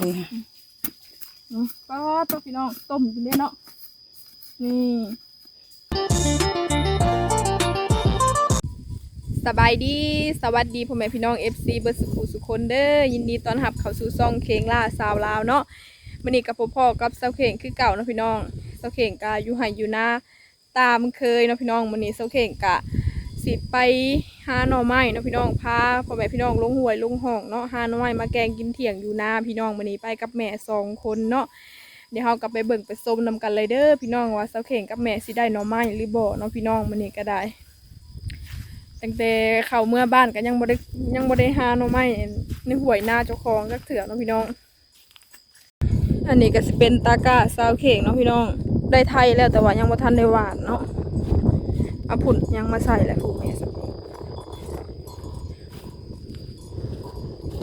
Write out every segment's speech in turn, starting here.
เลยอืมก็ตัวพี่น้องต้มกินได้เนาะ นี่สบายดีสวัสดีพ่อแม่พี่น้อง FC เบิร์สุขุสุคนเด้อยินดีต้อนรับเข้าสู่ซ่องเคงล่าสาวลาวเนาะมื้อนี้กับพ่อๆกับเซาเข่งคือเก่าเนาะพี่น้องเซาเข่งกะอยู่ไห้อยู่นาตามเคยเนาะพี่น้องมื้อนี้เซาเข่งกะ สิไปหาหน่อไม้เนาะพี่น้องพาพ่อแม่พี่น้องลงห้วยลงห้องเนาะหาหน่อไม้มาแกงกินเที่ยงอยู่นาพี่น้องมื้อนี้ไปกับแม่สองคนเนาะเดี๋ยวเรากลับไปเบิ่งไปส้มนำกันเลยเด้อพี่น้องว่าเสาเข่งกับแม่สิได้หน่อไม้หรือบ่เนาะพี่น้องมื้อนี้ก็ได้ตั้งแต่เข้าเมื่อบ้านก็ยังบ่ได้ยังบ่ได้หาหน่อไม้ในห้วยนาเจ้าของจักเถื่อเนาะพี่น้อง อันนี้ก็สิเป็นตากร้าเสาเข่งเนาะพี่น้องได้ไทยแล้วแต่ว่ายังบ่ทันได้หวานเนาะ เอาผุนยังมาใส่แหละผูกแม่สักที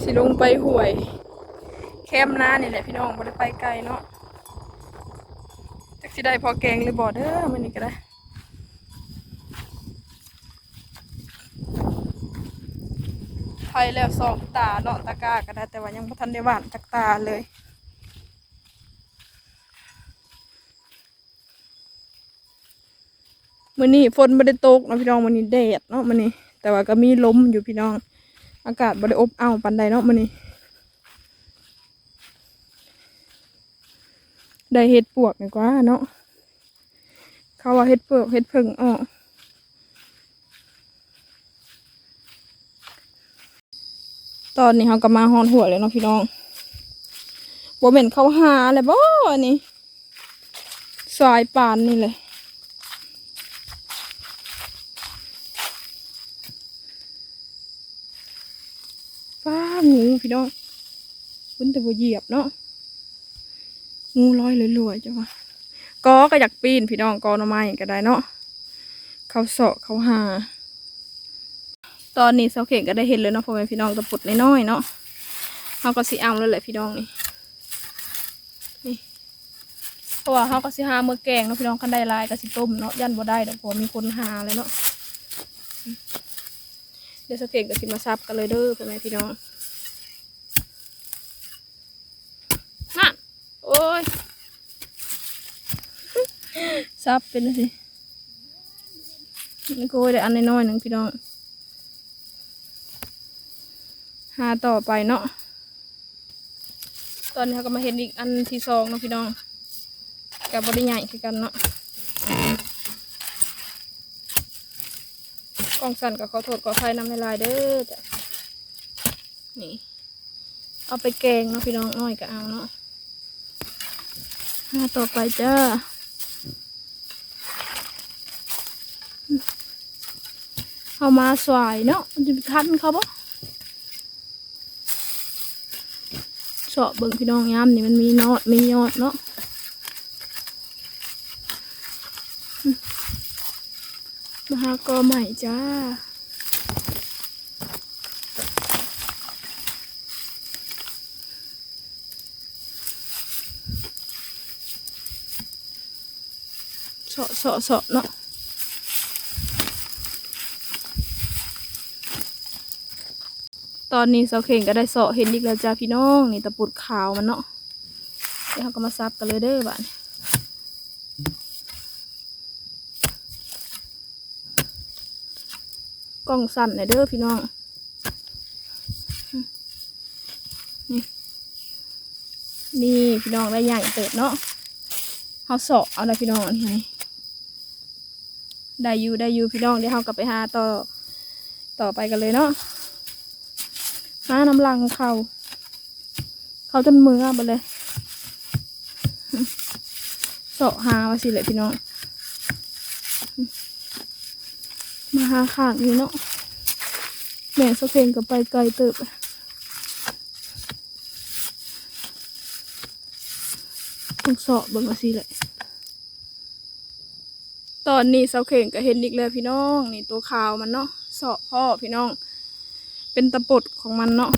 สิลงไปห้วย แคมหน้านี่แหละพี่น้องบ่ได้ไปไกลเนาะจักสิได้พอแกงหรือบ่เด้อมื้อนี้ก็ได้ไทยแล้วสองตาเนาะตะกาก็ได้แต่ว่ายังบ่ทันได้หวานจักตาเลย มื้อนี้ฝนบ่ได้ตกนะพี่น้องมื้อนี้แดดเนาะมื้อนี้ แต่ว่าก็มีลมอยู่พี่น้อง อากาศบ่ได้อบอ้าวปานใดเนาะมื้อนี้ ได้เห็ดปวกดีกว่าเนาะเขาว่าเห็ดเปลือกเห็ดผึ่งออกตอนนี้เขาก็มาหอนหัวเลยเนาะพี่น้องบ่เหม็นเขาหาเลยบ่อันนี่สายปานนี่เลย ฟ้างูพี่น้องคุณแต่บ่เหยียบเนาะงูลอยลอยๆจ้ะวะก็ก็อยากปีนพี่น้องกอหน่อไม้ก็ได้เนาะเขาเสาะเขาหา ตอนนี้เสาเข่งก็ได้เห็นเลยเนาะพ่อแม่พี่น้องตะปุดน้อยๆเนาะเขาก็สิเอาแล้วแหละพี่น้องนี่นี่เพราะว่าเขาก็สิหาเมื่อแกงเนาะพี่น้องคันได้ลายก็สิต้มเนาะยันบ่ได้ดอกเพราะว่ามีคนหาเลยเนาะเดี๋ยวเสาเข่งก็สิมาซับกันเลยเด้อพ่อแม่พี่น้อง นั่น โอ้ย ซับเป็นสินี่ก็ได้อันน้อยๆหนึ่งพี่น้องหาต่อไปเนาะตอนนี้เขาก็มาเห็นอีกอันที่สองเนาะพี่น้องกับบริใหญ่คือกันเนาะกล้องสั่นก็ขอโทษขออภัยน้ำในลายเด้อจ้ะนี่เอาไปแกงเนาะพี่น้องน้อยก็เอาเนาะหาต่อไปจ้า เอามาสวายเนาะจะทันเขาปะเสาะเบิ่งพี่น้องยามนี่มันมีนอดมียอดเนาะมมาหากอใหม่จ้าเสาะเสาะเสาะเนาะ ตอนนี้เสาเข่งก็ได้เสาะเห็นอีกแล้วจ้าพี่น้อง นี่ตะปุดขาวมันเนาะเดี๋ยวเราก็มาซับกันเลยเด้อบ้านกล้องสั่นหน่อยเด้อพี่น้อง นี่นี่พี่น้องได้ใหญ่เติบเนาะเขาเสาะเอาอะไรพี่น้องนนี้ไงได้อยู่ได้อยู่พี่น้องเดี๋ยวเรากลับไปหาต่อต่อไปกันเลยเนาะ หาน้ำลังเขา เขาจนมือไปเลยเสาะหาว่าสิเลยพี่น้อง มาหาขางนี่เนาะแม่สะเพนกับไปไกลเติบต้องเสาะเบิ่งว่าสิเลยตอนนี้เสาเข่งก็เห็นอีกแล้วพี่น้อง นี่ตัวขาวมันเนาะเสาะพ่อพี่น้อง เป็นตะปดของมันเนาะ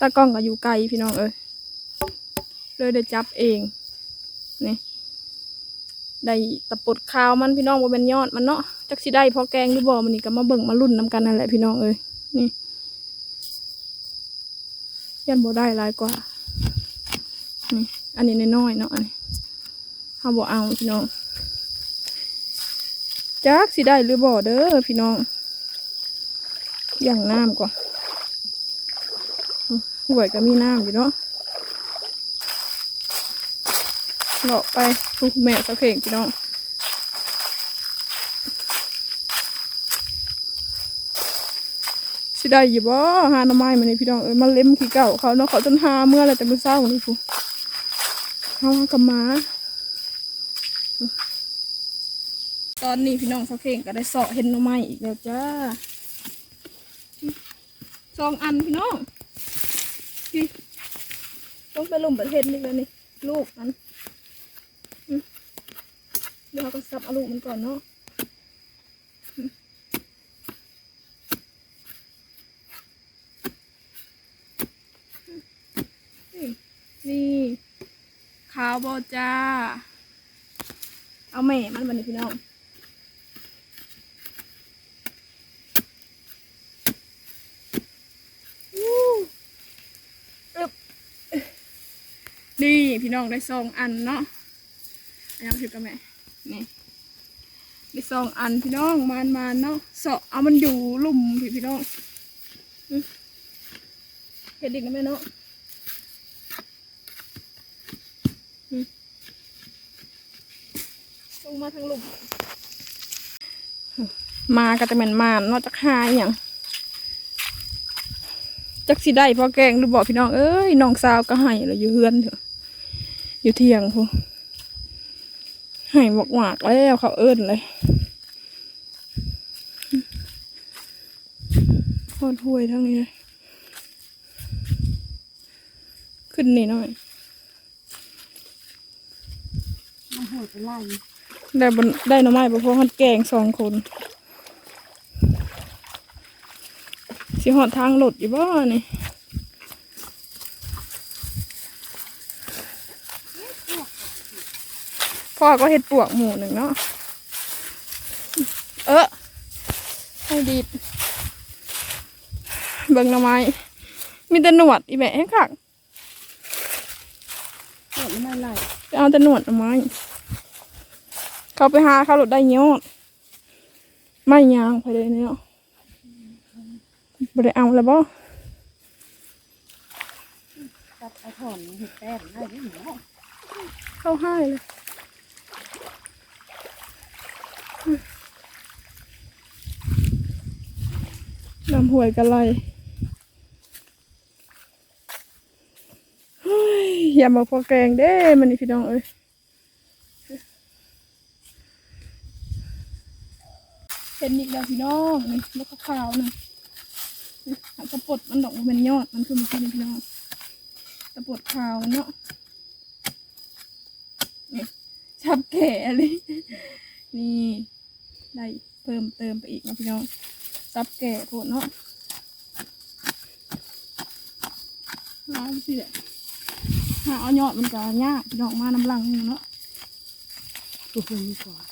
ตากล้องก็อยู่ไกลพี่น้องเอ้ยเลยได้จับเองนี่ได้ตะปดขาวมันพี่น้องว่าเป็นยอดมันเนาะจักสิได้พอแกงหรือบ่มันนี่ก็มาเบิ่งมารุ่นนำกันนั่นแหละพี่น้องเอ้ยนี่ยันบ่ได้หลายกว่านี่อันนี้น้อยๆเนาะอันนี้เฮาบ่เอาพี่น้อง จักสิได้หรือบ่เด้อพี่น้อง อย่างน้ำก่อนห่วยก็มีน้ำอยู่เนาะเลาะไปทุกแม่สักเพลงพี่น้องสิได้อยู่บ่หาหน่อไม้มานี่พี่น้องเอ้ยมาเล็มขี้เก่าเขาเนาะเขาจนหาเมื่อไรแต่มื้อเช้านี่พูเฮากับหมา ตอนนี้พี่น้องสักเพลงก็ได้เสาะเห็นหน่อไม้อีกแล้วจ้าสองอันพี่น้องพี่ต้องไปลงประเทศนี่แล้วนี่ลูกมันเดี๋ยวเราก็ซับเอาลูกมันก่อนเนาะนี่นี่ขาวบอจ้า เอาแม่มันบันนี้พี่น้องอู้อึบ นี่พี่น้องได้สองอันเนาะอันนี้ถือกับแม่นี่ได้สองอันพี่น้องมานมานเนาะเสาะเอามันอยู่หลุ่มพี่พี่น้องเห็ดดิกนะแม่เนาะลงมาทางหลุมมาก็จะเหม็นมานเนอกจากหาอย่างจักสิได้พอแกงหรือบอกพี่น้องเอ้ยน้องสาวก็ให้เราอยู่เฮือนเถอะ อยู่เที่ยงพูให้บอกหวากแล้วเขาเอิ้นเลยโคตรห่วยทั้งนี้เลยขึ้นนี่หน่อยมันโหดไปไล่ได้บนได้หน่อไม้ประพอฮัดแกงสองคนสิหอดทางหลดอยู่บ้านี่ พ่อก็เห็ดปวกหมูหนึ่งเนาะ เออให้ดีดเบิ่งหน่อไม้ มีแต่หนวดอีแม่ให้คักโหดไม่ไล่ไปเอาแต่หนวดหน่อไม้ เขาไปหาเขาหลดได้ยอดไม่ยางไปเลยเนี่ยบ่ได้เอาแล้วบ่ตัดเอาถอนเห็ดแป้งได้ยังไงเข้าให้เลย น้ำห่วยกันเลยอย่ามาพอแกงเด้มันนี่พี่น้องเอ้ยเป็นอีกแล้วพี่น้องนี่แล้วก็ขาวนะนี่หักกระปดมันดอกมันเป็นยอดมันคือมันกินพี่น้องกระปดขาวมันเนาะชับแก่เลย นี่ได้เพิ่มเติมไปอีกนะพี่น้องซับแก่โผดเนาะร้านสิแหละหาเอายอดมันก็ยากพี่น้องมาน้ำลังอยู่เนาะตัวคนนี้ก่อน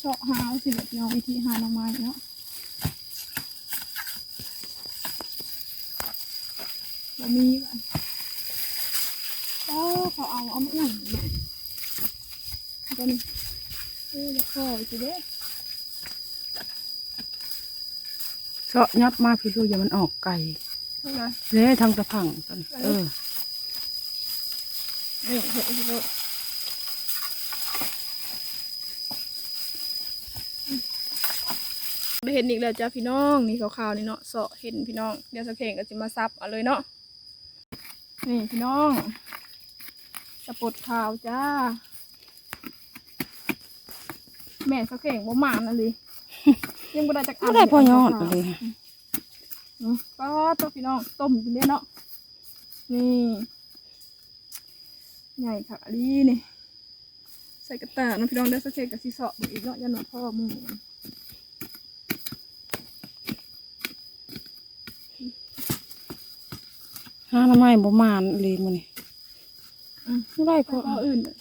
เจาะหาเอาสิแบบพี่น้องวิธีหาหน่อไม้เนาะบะมีก่อน โอ้เขาเอาเอามาอุ่นกันเออจะคอยสิเด้เสาะยับมาพี่ลูกอย่ามันออกไก่เท่ทางตะพังตอนเออนี่เห็ดอีกแล้วได้เห็นอีกแล้วจ้าพี่น้องนี่ขาวๆนี่เนาะเสาะเห็นพี่น้องเดี๋ยวสักเพลงก็จะมาซับเอาเลยเนาะนี่พี่น้อง สะปดขาวจ้า แม่สักเพลงบ่หมานอะไรยังบ่ได้จักอัไม่นได้พอยอดขาวๆเลยอืมก็ตัวพี่น้องต้มกินได้เนาะนี่ใหญ่ค่ะอันนี้นี่ ใส่กระตาเนาะพี่น้องได้สักเชกับซีเสาะอีกเนาะยันหนอพ่อหมูห้าหน้ำไม้บ่มานเลยมันนี่อืม ไม่ได้พพ่อออื่นน่ะ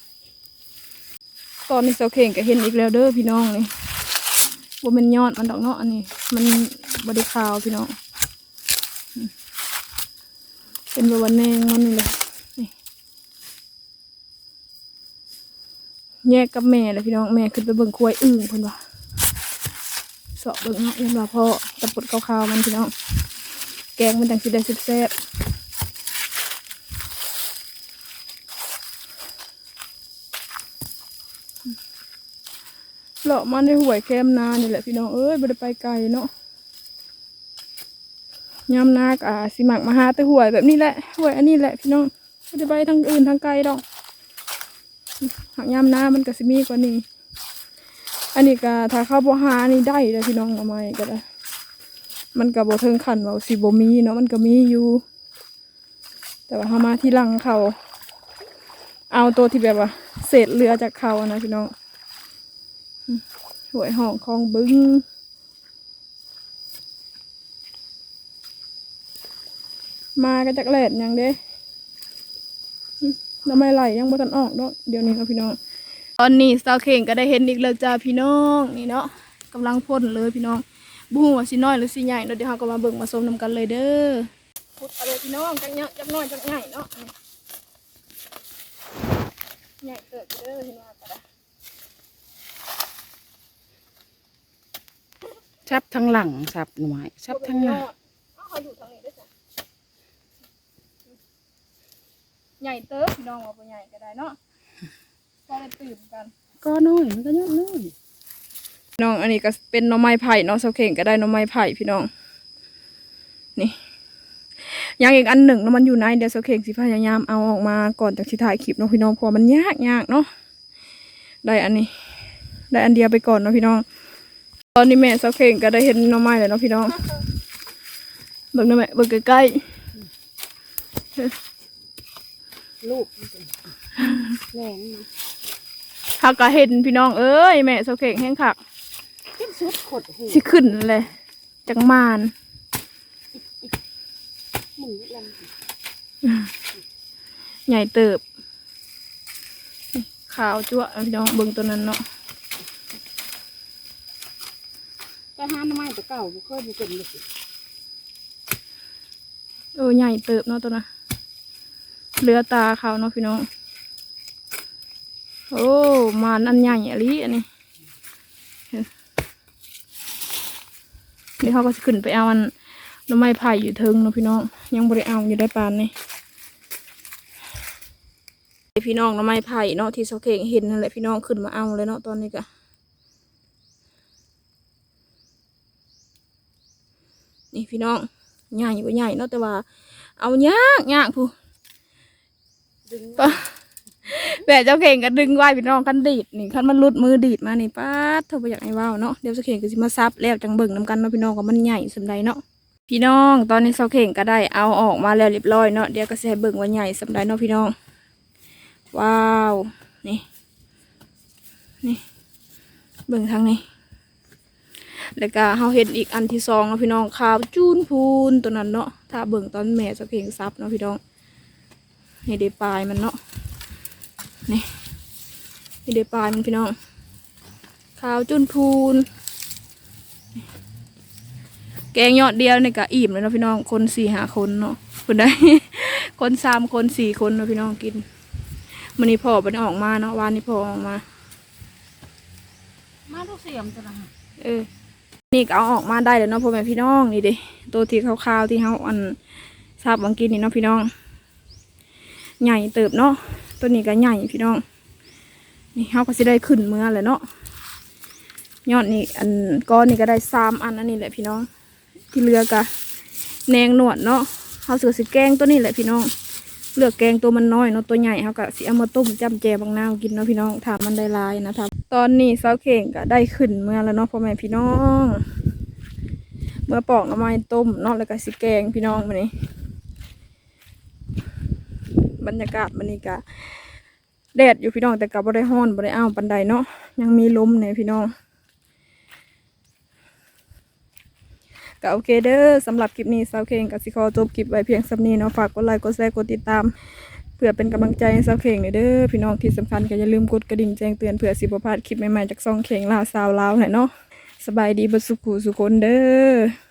ตอนนี้เสาเข่งก็เห็นอีกแล้วเด้อพี่น้องนี่ว่ามันยอดมันดอกเนาะอันนี้ มันบไดิขาวพี่น้องอืมเป็นแบบวันแนงมันนี่เลยนี่แยกกับแม่เลยพี่น้องแม่ขึ้นไปเบิ่งควายอึ่งเพิ่นว่าเสาะเบิ่งเนาะยังว่าพ่อตะปดขาวๆมันพี่น้อง แกงมันจังสิได้แซ่บๆ เลาะมันในหวยแคมนานี่แหละพี่น้องเอ้ยบ่ได้ไปไกลเนาะยามนากอ่าสิมักมาหาแต่หวยแบบนี้แหละหวยอันนี้แหละพี่น้องบ่ได้ไปทางอื่นทางไกลดอกหากยามนามันก็สิมีกว่านี้ อันนี้ก็ถ้าเข้าบ่หานี่ได้เลยพี่น้องเอามาอีกก็ได้ มันก็บ่ถึงขั้นว่าสิบ่มีเนาะมันก็มีอยู่ แต่ว่าเฮามาที่หลังเขา เอาตัวที่แบบว่าเศษเรือจากเขาอะนะพี่น้อง หวยห้องคลองบึ้งมาก็จากแหลดยังเด้หึน้ำไม่ไหลยังบ่ทันออกเนาะเดี๋ยวนี้ครับพี่น้อง ตอนนี้สาวเข่งก็ได้เห็นอีกแล้วจ้าพี่น้องนี่เนาะกำลังพ่นเลยพี่น้องบูฮูว่าสิน้อยหรือสิใหญ่เดี๋ยวเราก็มาเบิ่งมาชมนำกันเลยเด้อพุดอะไรพี่น้องจักเนาะจักน้อยจักใหญ่เนาะใหญ่เกิดเด้อพี่น้องก็ได้ ชับทั้งหลังสับหน่วยชับทั้งหน้าอ้าวเขาอยู่ทางนี้ด้วยจ้ะใหญ่เติบพี่น้องว่าบ่ใหญ่ก็ได้เนาะก็ได้ตื่นกัน ก็น้อยมันก็ยอดน้อยน้องอันนี้ก็เป็นหน่อไม้ไผ่เนาะเสาเข่งก็ได้หน่อไม้ไผ่พี่น้อง นี่ยังอีกอันหนึ่งเนาะมันอยู่ในเดี๋ยวเสาเข่งสิพยายามเอาออกมาก่อนจากสิถ่ายคลิปเนาะพี่น้องเพราะมันยากยากเนาะได้อันนี้ ได้อันเดียวไปก่อนเนาะพี่น้อง ตอนนี้แม่เสาเข่งก็ได้เห็นหน่อไม้แล้วเนาะพี่น้อง เบิ่งหน่อยแม่เบิ่งใกล้ลูกแรงนะๆถ้าก็เห็นพี่น้องเอ้ยแม่เสาเข่งแห้งคักขึ้นสุดขดหูสิขึ้นเลยจังมานหมูลังใหญ่เติบขาวจั่วะพี่น้องเบิ่งตัวนั้นเนาะ แต่ห้าหน้ำไม้ตัวเก่าบ่เคยบ่เป็นเลยโอ้ใหญ่เติบเนาะตัวน่ะเรือตาเขาเนาะพี่น้อง โอ้มานอันใหญ่อะลิอันนี้เห็นนี่เขาก็จะขึ้นไปเอาอันน้ำไม้ไผ่อยู่เทิงเนาะพี่น้องยังบริเอาอยู่ได้ปานนี่พี่น้องน้ำไม้ไผ่เนาะที่เสเข่งเห็นนั่นแหละพี่น้องขึ้นมาเอาเลยเนาะตอนนี้ก็ พี่น้องใหญ่กว่าใหญ่เนาะแต่ว่า เอายากยากผู้ดึงปะแบบเจ้าเข่งก็ดึงไว้พี่น้องคันดีดนี่คันมันหลุดมือดีดมานี่ป้าดเธอไปอยากให้เว้าเนาะเดี๋ยวเจ้าเข่งก็สิมาซับแล้วจังเบิ่งนํกันเนาะพี่น้องก็มันใหญ่สำใดเนาะพี่น้องตอนนี้เจ้าเข่งก็ได้เอาออกมาแล้วเรียบร้อยเนาะเดี๋ยวก็สิให้เบิ่งว่าใหญ่สำใดเนาะพี่น้อง ว้าวนี่นี่เบิ่งทางนี้ แล้วก็เฮาเห็นอีกอันที่สองเนาะพี่น้องขาวจูนพูนตัวนั้นเนาะถ้าเบิ่งตอนแม่จะเพลงซับเนาะพี่น้องนี่เดปลายมันเนาะนี่นี่เดปลายมันพี่น้องขาวจูนพูน แกงยอดเดียวนี่ก็อิ่มเลยเนาะพี่น้อง คนสี่หาคนเนาะคนได้ คนสามคนสี่คนเนาะพี่น้องกินมันนี้พ่อมันออกมาเนาะวานนี้พ่อออกมา มาลูกเสียมตัวละเออ นี่ก็เอาออกมาได้แล้วเนาะพ่อแม่พี่น้องนี่เดิตัวที่ขาวๆที่เขาอันทราบวังกินนี่เนาะพี่น้อง ใหญ่เติบเนาะตัวนี้ก็ใหญ่พี่น้อง นี่เขาก็จะได้ขึ้นเมื่อเลยเนาะยอดนี่อันก้อนนี่ก็ได้สามอันอันนี้แหละพี่น้อง ที่เหลือกะแนงหนวดเนาะเขาเสือสิแกงตัวนี้แหละพี่น้อง เลือกแกงตัวมันน้อยเนาะตัวใหญ่เขาก็สิเอามาต้มจ้ำแจบางนาวกินเนาะพี่น้องถามมันได้ลายนะครับตอนนี้เสาเข่งก็ได้ขึ้นเมื่อแล้วเนาะพ่อแม่พี่น้อง เมื่อปอกน้ำไม้ต้มเนาะแล้วก็สิแกงพี่น้องมานี่บรรยากาศมันนี่ก็แดดอยู่พี่น้องแต่ก็บ่ได้ฮ้อนบ่ได้อ้าวปันใดเนาะยังมีลมเนี่ยพี่น้อง ก็โอเคเด้อสำหรับคลิปนี้สาวเคงกับสิคอจบคลิปไว้เพียงสำนี้เนาะฝากกดไลค์กดแชร์กดติดตาม เพื่อเป็นกำลังใจให้สาวเค่งเด้อพี่น้องที่สำคัญก็อย่าลืมกดกระดิ่งแจ้งเตือนเพื่อสิบพลาดคลิปใหม่ๆจากซองเค่งลาวสาวลาวให้เนาะสบายดีบสุขุสุคนเด้อ